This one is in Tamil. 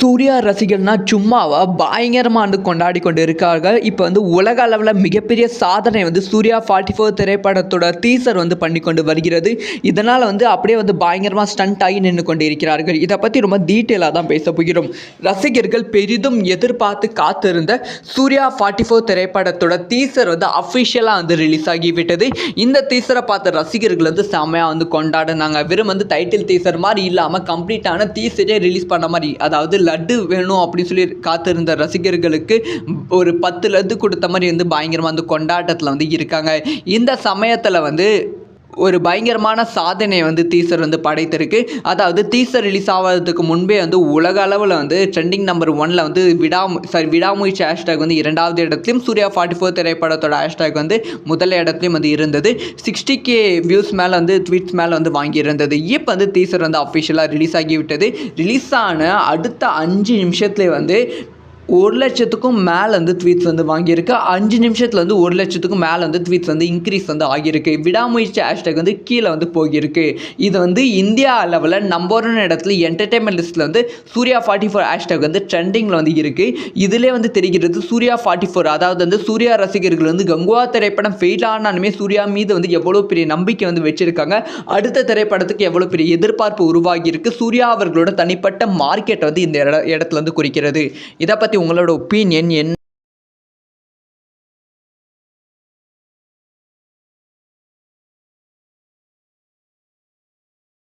சூர்யா ரசிகர்னா சும்மாவா பயங்கரமாக வந்து கொண்டாடி கொண்டு இருக்கார்கள் இப்போ வந்து உலக அளவில் மிகப்பெரிய சாதனை வந்து சூர்யா ஃபார்ட்டி ஃபோர் திரைப்படத்தோட டீசர் வந்து பண்ணி கொண்டு வருகிறது. இதனால் வந்து அப்படியே வந்து பயங்கரமாக ஸ்டண்ட் ஆகி நின்று கொண்டு இருக்கிறார்கள் இதை பற்றி ரொம்ப டீட்டெயிலாக தான் பேச போகிறோம். ரசிகர்கள் பெரிதும் எதிர்பார்த்து காத்திருந்த சூர்யா ஃபார்ட்டி ஃபோர் திரைப்படத்தோட டீசர் வந்து அஃபிஷியலாக வந்து ரிலீஸ் ஆகிவிட்டது. இந்த டீசரை பார்த்த ரசிகர்கள் வந்து செம்மையாக வந்து கொண்டாடினாங்க. வெறும் வந்து டைட்டில் டீசர் மாதிரி இல்லாமல் கம்ப்ளீட்டான டீசரே ரிலீஸ் பண்ண மாதிரி அதாவது லட்டு வேணும் அப்படின்னு சொல்லி காத்திருந்த ரசிகர்களுக்கு ஒரு பத்து லட்டு கொடுத்த மாதிரி வந்து பயங்கரமாக வந்து கொண்டாட்டத்தில் வந்து இருக்காங்க. இந்த சமயத்தில் வந்து ஒரு பயங்கரமான சாதனையை வந்து டீசர் வந்து படைத்திருக்கு. அதாவது டீசர் ரிலீஸ் ஆகிறதுக்கு முன்பே வந்து உலக அளவில் வந்து ட்ரெண்டிங் நம்பர் ஒனில் வந்து விடாமு சாரி விடாமுயற்சி ஹேஷ்டேக் வந்து இரண்டாவது இடத்துலையும் சூர்யா ஃபார்ட்டி ஃபோர் திரைப்படத்தோட ஹேஷ்டேக் வந்து முதல் இடத்துலையும் வந்து இருந்தது. சிக்ஸ்டி கே வியூஸ் மேலே வந்து ட்வீட்ஸ் மேலே வந்து வாங்கியிருந்தது. இப்போ வந்து டீசர் வந்து அஃபிஷியலாக ரிலீஸ் ஆகிவிட்டது. ரிலீஸ் ஆன அடுத்த அஞ்சு நிமிஷத்துலேயே வந்து ஒரு லட்சத்துக்கும் மேலே வந்து ட்வீட்ஸ் வந்து வாங்கியிருக்கு. அஞ்சு நிமிஷத்தில் வந்து ஒரு லட்சத்துக்கும் மேலே வந்து ட்வீட்ஸ் வந்து இன்க்ரீஸ் வந்து ஆகியிருக்கு. விடாமுயற்சி ஹேஷ்டேக் வந்து கீழே வந்து போகியிருக்கு. இது வந்து இந்தியா அளவில் நம்பர் ஒன் இடத்துல என்டர்டைன்மெண்ட் லிஸ்ட்டில் வந்து சூர்யா ஃபார்ட்டி ஃபோர் ஹேஷ்டேக் வந்து ட்ரெண்டிங்கில் வந்து இருக்குது இதிலே வந்து தெரிகிறது சூர்யா ஃபார்ட்டி ஃபோர் அதாவது வந்து சூர்யா ரசிகர்கள் வந்து கங்குவா திரைப்படம் ஃபெயில் ஆனாலுமே சூர்யா மீது வந்து எவ்வளோ பெரிய நம்பிக்கை வந்து வச்சுருக்காங்க. அடுத்த திரைப்படத்துக்கு எவ்வளோ பெரிய எதிர்பார்ப்பு உருவாகியிருக்கு. சூர்யா அவர்களோட தனிப்பட்ட மார்க்கெட் வந்து இந்த இட இடத்துல வந்து குறிக்கிறது. இதை பற்றி உங்களோட ஒப்பீனியன் என்ன?